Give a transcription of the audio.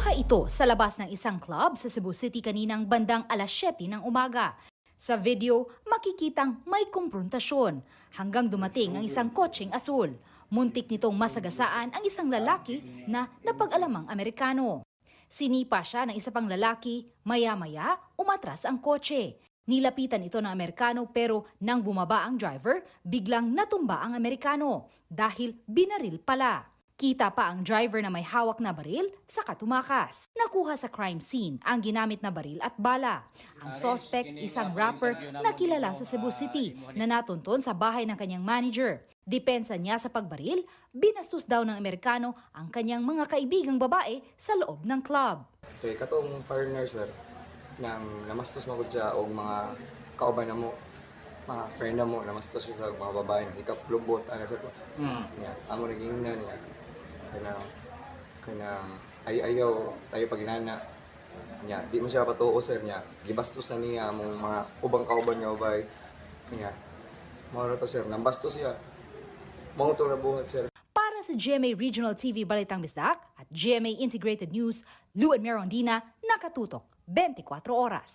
Nakuha ito sa labas ng isang club sa Cebu City kaninang bandang alas 7 ng umaga. Sa video, makikitang may kumprontasyon hanggang dumating ang isang kotseng asul. Muntik nitong masagasaan ang isang lalaki na napag-alamang Amerikano. Sinipa siya ng isa pang lalaki, maya-maya umatras ang kotse. Nilapitan ito ng Amerikano pero nang bumaba ang driver, biglang natumba ang Amerikano dahil binaril pala. Kita pa ang driver na may hawak na baril sa katumakas. Nakuha sa crime scene ang ginamit na baril at bala. Ang suspect, isang rapper na kilala sa Cebu City na natunton sa bahay ng kanyang manager. Depensa niya sa pagbaril, binastos daw ng Amerikano ang kanyang mga kaibigang babae sa loob ng club. Kay katong partner sir, nang namastos mo siya o mga kauban na mo, mga friend na mo, namastos siya sa mga babae, hitap lubot, ano sir ko. Hmm. Niya, amo naging na niya. Kanang, kanang, ay ayaw, tayo paginana. Niya, di mo siya patuo sir niya. Gibastos na niya mong mga ubang kauban nga babae. Niya, mao to sir, nambastos siya. Mao to buhat sir. Para sa GMA Regional TV Balitang Bisdak at GMA Integrated News, Lou and Merondina, nakatutok 24 oras.